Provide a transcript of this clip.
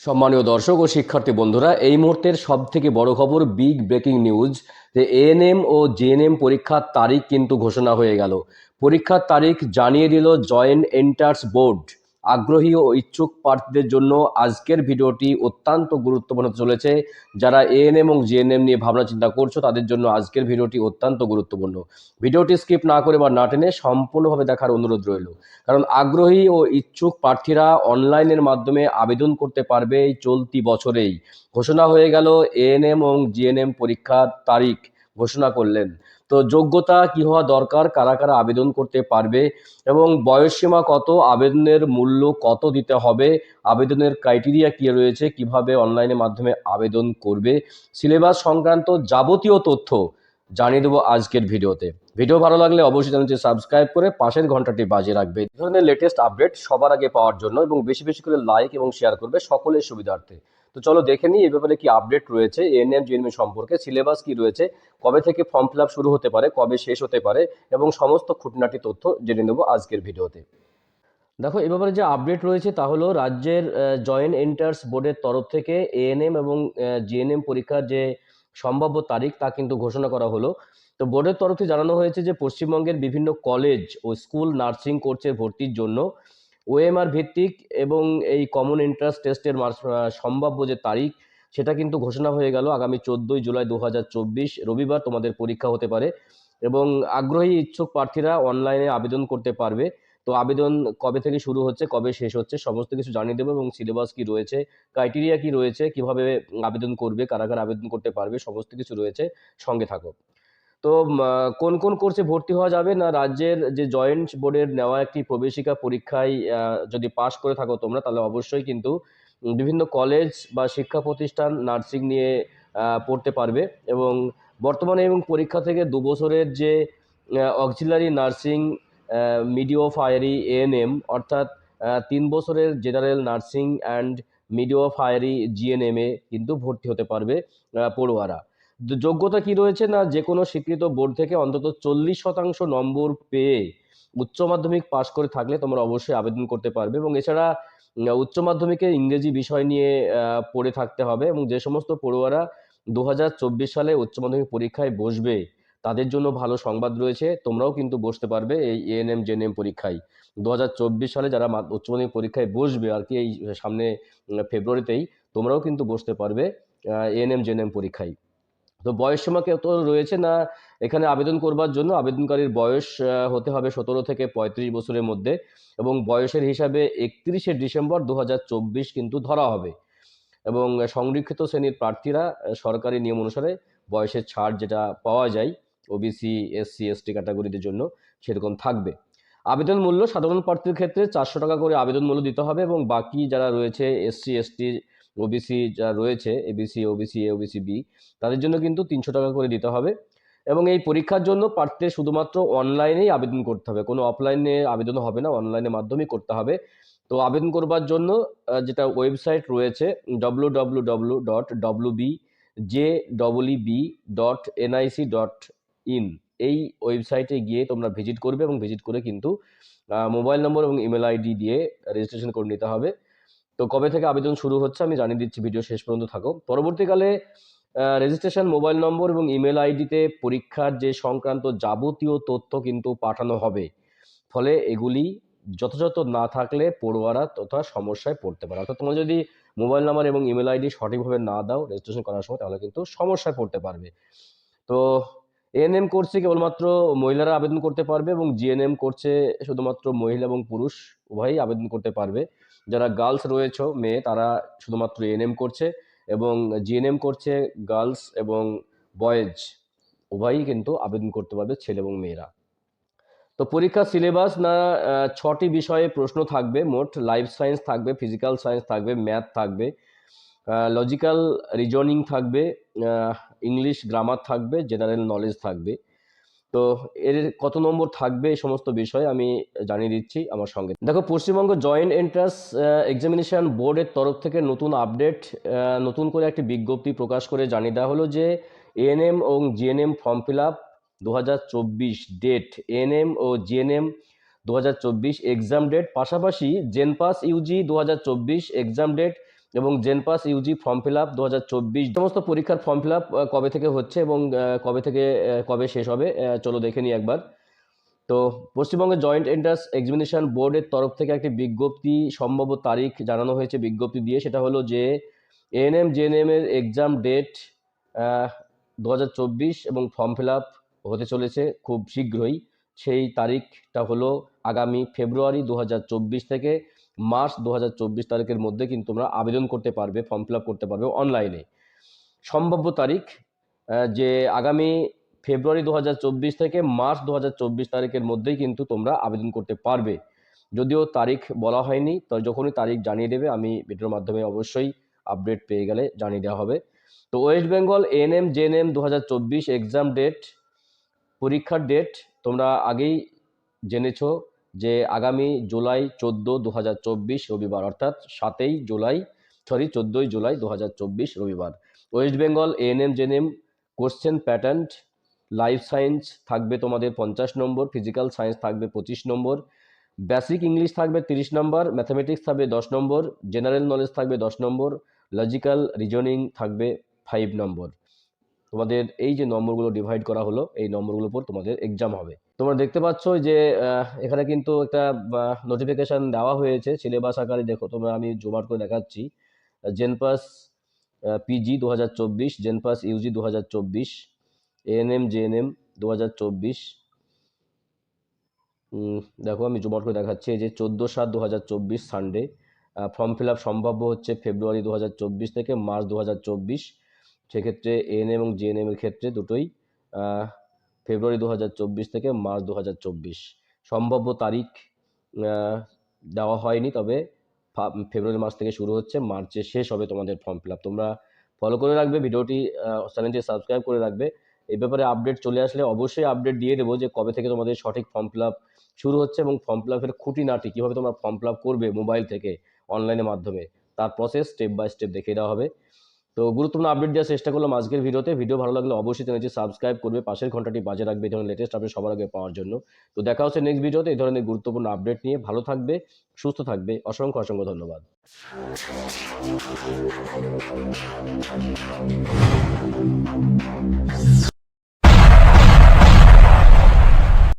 সম্মানীয় দর্শক ও শিক্ষার্থী বন্ধুরা, এই মুহূর্তের সব থেকে বড় খবর বিগ ব্রেকিং নিউজ, যে এএনএম ও জেএনএম পরীক্ষার তারিখ কিন্তু ঘোষণা হয়ে গেল। পরীক্ষার তারিখ জানিয়ে দিল জয়েন্ট এন্টার্স বোর্ড। আগ্রহী ও ইচ্ছুক প্রার্থীদের জন্য আজকের ভিডিওটি অত্যন্ত গুরুত্বপূর্ণ চলেছে। যারা এএনএম এবং জিএনএম নিয়ে ভাবনা চিন্তা করছ, তাদের জন্য আজকের ভিডিওটি অত্যন্ত গুরুত্বপূর্ণ। ভিডিওটি স্কিপ না করে বা না টেনে সম্পূর্ণভাবে দেখার অনুরোধ রইল। কারণ আগ্রহী ও ইচ্ছুক প্রার্থীরা অনলাইনের মাধ্যমে আবেদন করতে পারবে চলতি বছরেই। ঘোষণা হয়ে গেল এএনএম এবং জিএনএম পরীক্ষার তারিখ ঘোষণা করলেন। তো যোগ্যতা কি হওয়া দরকার? কারা কারা আবেদন করতে পারবে? এবং বয়সসীমা কত? আবেদনের মূল্য কত দিতে হবে? আবেদনের ক্রাইটেরিয়া কী রয়েছে? কীভাবে অনলাইনের মাধ্যমে আবেদন করবে? সিলেবাস সংক্রান্ত যাবতীয় তথ্য জানিয়ে দেবো আজকের ভিডিওতে। ভিডিও ভালো লাগলে অবশ্যই চ্যানেলটি সাবস্ক্রাইব করে পাশের ঘন্টাটি বাজিয়ে রাখবে। এই ধরনের লেটেস্ট আপডেট সবার আগে পাওয়ার জন্য এবং বেশি বেশি করে লাইক এবং শেয়ার করবে সকলের সুবিধার্থে। তো চলো দেখে নিই এই ব্যাপারে কি আপডেট রয়েছে। এএনএম জিএনএম সম্পর্কে সিলেবাস কি রয়েছে, কবে থেকে ফর্ম ফিল শুরু হতে পারে, কবে শেষ হতে পারে এবং সমস্ত খুঁটনাটি তথ্য জেনে নেব আজকের ভিডিওতে। দেখো, এ ব্যাপারে যে আপডেট রয়েছে তা হলো রাজ্যের জয়েন্ট এন্টার্স বোর্ডের তরফ থেকে এএনএম এবং জিএনএম পরীক্ষার যে সম্ভাব্য তারিখ তা কিন্তু ঘোষণা করা হলো। তো বোর্ডের তরফ থেকে জানানো হয়েছে যে পশ্চিমবঙ্গের বিভিন্ন কলেজ ও স্কুল নার্সিং কোর্সে ভর্তির জন্য ওএমআর ভিত্তিক এবং এই কমন এন্ট্রান্স টেস্টের সম্ভাব্য যে তারিখ, সেটা কিন্তু ঘোষণা হয়ে গেল আগামী চোদ্দোই জুলাই দু হাজার চব্বিশ, রবিবার তোমাদের পরীক্ষা হতে পারে এবং আগ্রহী ইচ্ছুক প্রার্থীরা অনলাইনে আবেদন করতে পারবে। তো আবেদন কবে থেকে শুরু হচ্ছে, কবে শেষ হচ্ছে, সমস্ত কিছু জানিয়ে দেবো এবং সিলেবাস কি রয়েছে ক্রাইটেরিয়া কি রয়েছে, কীভাবে আবেদন করবে, কারা কারা আবেদন করতে পারবে, সমস্ত কিছু রয়েছে, সঙ্গে থাকো। তো কোন কোন কোর্সে ভর্তি হওয়া যাবে? না রাজ্যের যে জয়েন্ট বোর্ডের নেওয়া একটি প্রবেশিকা পরীক্ষায় যদি পাশ করে থাকো তোমরা, তাহলে অবশ্যই কিন্তু বিভিন্ন কলেজ বা শিক্ষা প্রতিষ্ঠান নার্সিং নিয়ে পড়তে পারবে। এবং বর্তমানে এবং পরীক্ষা থেকে দু বছরের যে auxiliary nursing midwifery ANM অর্থাৎ তিন বছরের general nursing and midwifery জিএনএমে কিন্তু ভর্তি হতে পারবে পড়ুয়ারা। যোগ্যতা কি রয়েছে না যে কোনো স্বীকৃত বোর্ড থেকে অন্তত চল্লিশ শতাংশ নম্বর পেয়ে উচ্চ মাধ্যমিক পাশ করে থাকলে তোমরা অবশ্যই আবেদন করতে পারবে এবং এছাড়া উচ্চ মাধ্যমিকে ইংরেজি বিষয় নিয়ে পড়ে থাকতে হবে এবং যে সমস্ত পড়ুয়ারা দু হাজার চব্বিশ সালে উচ্চ মাধ্যমিক পরীক্ষায় বসবে তাদের জন্য ভালো সংবাদ রয়েছে, তোমরাও কিন্তু বসতে পারবে এই এএনএম জেএনএম পরীক্ষায়। দু হাজার চব্বিশ সালে যারা উচ্চ মাধ্যমিক পরীক্ষায় বসবে আর কি এই সামনে ফেব্রুয়ারিতেই তোমরাও কিন্তু বসতে পারবে এএনএম জেএনএম পরীক্ষায়। তো বয়স সীমা তো রয়েছে না এখানে আবেদন করবার জন্য? আবেদনকারীর বয়স হতে হবে সতেরো থেকে পঁয়ত্রিশ বছরের মধ্যে এবং বয়সের হিসাবে একত্রিশে ডিসেম্বর দু হাজার চব্বিশ কিন্তু ধরা হবে। এবং সংরক্ষিত শ্রেণির প্রার্থীরা সরকারি নিয়ম অনুসারে বয়সের ছাড় যেটা পাওয়া যায় ওবিসি এসসি এসটি ক্যাটাগরিদের জন্য সেরকম থাকবে। আবেদন মূল্য সাধারণ প্রার্থীর ক্ষেত্রে চারশো টাকা করে আবেদন মূল্য দিতে হবে এবং বাকি যারা রয়েছে এসসি এসটি ওবিসি যা রয়েছে ABC OBC A OBC B তাদের জন্য কিন্তু তিনশো টাকা করে দিতে হবে। এবং এই পরীক্ষার জন্য প্রার্থীদের শুধুমাত্র অনলাইনেই আবেদন করতে হবে। কোনো অফলাইনে আবেদন হবে না অনলাইনের মাধ্যমেই করতে হবে। তো আবেদন করবার জন্য যেটা ওয়েবসাইট রয়েছে W W W dot W B J double B dot NIC dot in এই ওয়েবসাইটে গিয়ে তোমরা ভিজিট করবে এবং ভিজিট করে কিন্তু মোবাইল নম্বর এবং ইমেল আইডি দিয়ে রেজিস্ট্রেশন করে নিতে হবে। তো কবে থেকে আবেদন শুরু হচ্ছে আমি জানিয়ে দিচ্ছি, ভিডিও শেষ পর্যন্ত থাকো। পরবর্তীকালে রেজিস্ট্রেশন মোবাইল নম্বর এবং ইমেল আইডিতে পরীক্ষার যে সংক্রান্ত যাবতীয় তথ্য কিন্তু পাঠানো হবে। ফলে এগুলি যথাযথ না থাকলে পড়ুয়ারা তথা সমস্যায় পড়তে পারে। অর্থাৎ তোমরা যদি মোবাইল নাম্বার এবং ইমেল আইডি সঠিকভাবে না দাও রেজিস্ট্রেশন করার সময়, তাহলে কিন্তু সমস্যায় পড়তে পারবে। তো এএনএম কোর্সে কেবলমাত্র মহিলারা আবেদন করতে পারবে এবং জিএনএম কোর্সে শুধুমাত্র মহিলা এবং পুরুষ উভয়ই আবেদন করতে পারবে। যারা গার্লস রয়েছে, মেয়ে, তারা শুধুমাত্র এএনএম করছে এবং জিএনএম করছে গার্লস এবং বয়েজ উভয়ই কিন্তু আবেদন করতে পারবে ছেলে এবং মেয়েরা। তো পরীক্ষার সিলেবাস না ছটি বিষয়ে প্রশ্ন থাকবে, মোট লাইফ সায়েন্স থাকবে ফিজিক্যাল সায়েন্স থাকবে ম্যাথ থাকবে লজিক্যাল রিজনিং থাকবে ইংলিশ গ্রামার থাকবে জেনারেল নলেজ থাকবে। তো এর কত নম্বর থাকবে এই সমস্ত বিষয় আমি জানিয়ে দিচ্ছি আমার সঙ্গে। দেখো, পশ্চিমবঙ্গ জয়েন্ট এন্ট্রান্স এক্সামিনেশন বোর্ডের তরফ থেকে নতুন আপডেট নতুন করে একটি বিজ্ঞপ্তি প্রকাশ করে জানিয়ে দেওয়া হলো যে এএনএম এবং জিএনএম ফর্ম ফিল আপ দু হাজার চব্বিশ ডেট এএনএম ও জিএনএম দু হাজার চব্বিশ এক্সাম ডেট পাশাপাশি জেনপাস ইউজি দু হাজার চব্বিশ এক্সাম ডেট এবং JENPAS UG form fill up দু হাজার চব্বিশ, সমস্ত পরীক্ষার ফর্ম ফিল আপ কবে থেকে হচ্ছে এবং কবে থেকে কবে শেষ হবে চলো দেখে নিই একবার। তো পশ্চিমবঙ্গের জয়েন্ট এন্ট্রান্স এক্সামিনেশন বোর্ডের তরফ থেকে একটি বিজ্ঞপ্তি, সম্ভাব্য তারিখ জানানো হয়েছে বিজ্ঞপ্তি দিয়ে। সেটা হলো যে এএনএম জেএনএম এর এক্সাম ডেট দু হাজার চব্বিশ এবং ফর্ম ফিল আপ হতে চলেছে খুব শীঘ্রই। সেই তারিখটা হলো আগামী ফেব্রুয়ারি দু হাজার চব্বিশ থেকে মার্চ দু হাজার চব্বিশ তারিখের মধ্যে কিন্তু তোমরা আবেদন করতে পারবে ফর্ম ফিল করতে পারবে অনলাইনে সম্ভাব্য তারিখ যে আগামী ফেব্রুয়ারি দু হাজার চব্বিশ থেকে মার্চ দু হাজার চব্বিশ তারিখের মধ্যেই কিন্তু তোমরা আবেদন করতে পারবে। যদিও তারিখ বলা হয়নি, তো যখনই তারিখ জানিয়ে দেবে, আমি ভিডিওর মাধ্যমে অবশ্যই আপডেট পেয়ে গেলে জানিয়ে দেওয়া হবে। তো ওয়েস্ট বেঙ্গল এএনএম জেএনএম দু হাজার চব্বিশ এক্সাম ডেট পরীক্ষার ডেট তোমরা আগেই জেনেছো যে আগামী জুলাই চোদ্দ দু রবিবার, অর্থাৎ সাতই জুলাই সরি চোদ্দোই জুলাই দু হাজার চব্বিশ রবিবার। West Bengal ANM GNM question pattern life science থাকবে তোমাদের পঞ্চাশ নম্বর ফিজিক্যাল সায়েন্স থাকবে পঁচিশ নম্বর বেসিক ইংলিশ থাকবে তিরিশ নম্বর ম্যাথামেটিক্স থাকবে দশ নম্বর জেনারেল নলেজ থাকবে দশ নম্বর লজিক্যাল রিজনিং থাকবে ফাইভ নম্বর। তোমাদের এই যে নম্বরগুলো ডিভাইড করা হলো, এই নম্বরগুলোর উপর তোমাদের এক্সাম হবে। তোমরা দেখতে পাচ্ছ যে এখানে কিন্তু একটা নোটিফিকেশন দেওয়া হয়েছে। সিলেবাস আকারে দেখো, তোমরা আমি জোমাট করে দেখাচ্ছি। জেনপাস পিজি দু হাজার চব্বিশ জেনপাস ইউজি দু হাজার চব্বিশ এএনএম জেএনএম দু হাজার চব্বিশ। দেখো, আমি জোমাট করে দেখাচ্ছি। এই যে চোদ্দ সাত দু হাজার চব্বিশ সানডে ফর্ম ফিল আপ সম্ভাব্য হচ্ছে ফেব্রুয়ারি দু হাজার চব্বিশ থেকে মার্চ দু হাজার চব্বিশ। সেক্ষেত্রে এএনএম এবং জিএনএম এর ক্ষেত্রে দুটোই ফেব্রুয়ারি দু হাজার চব্বিশ থেকে মার্চ দু হাজার চব্বিশ। সম্ভাব্য তারিখ দেওয়া হয়নি, তবে ফেব্রুয়ারি মাস থেকে শুরু হচ্ছে মার্চে শেষ হবে তোমাদের ফর্ম ফিল আপ তোমরা ফলো করে রাখবে, ভিডিওটি চ্যানেলটি সাবস্ক্রাইব করে রাখবে। এই ব্যাপারে আপডেট চলে আসলে অবশ্যই আপডেট দিয়ে দেবো যে কবে থেকে তোমাদের সঠিক ফর্ম ফিল আপ শুরু হচ্ছে এবং ফর্ম ফিল আপের খুঁটিনাটি কীভাবে তোমরা ফর্ম ফিল আপ করবে মোবাইল থেকে অনলাইনের মাধ্যমে। তার প্রসেস স্টেপ বাই স্টেপ দেখিয়ে দেওয়া হবে। তো গুরুত্বপূর্ণ আপডেট দেওয়ার চেষ্টা করলাম আজকের ভিডিওতে। ভিডিও ভালো লাগলে অবশ্যই চ্যানেলটি সাবস্ক্রাইব করবে। পাশের ঘন্টাটি বাজে রাখবে এই ধরনের লেটেস্ট আপডেট সবার আগে পাওয়ার জন্য। তো দেখা হচ্ছে নেক্সট ভিডিওতে। এই ধরনের গুরুত্বপূর্ণ আপডেট নিয়ে ভালো থাকবে, সুস্থ থাকবে। অসংখ্য অসংখ্য ধন্যবাদ।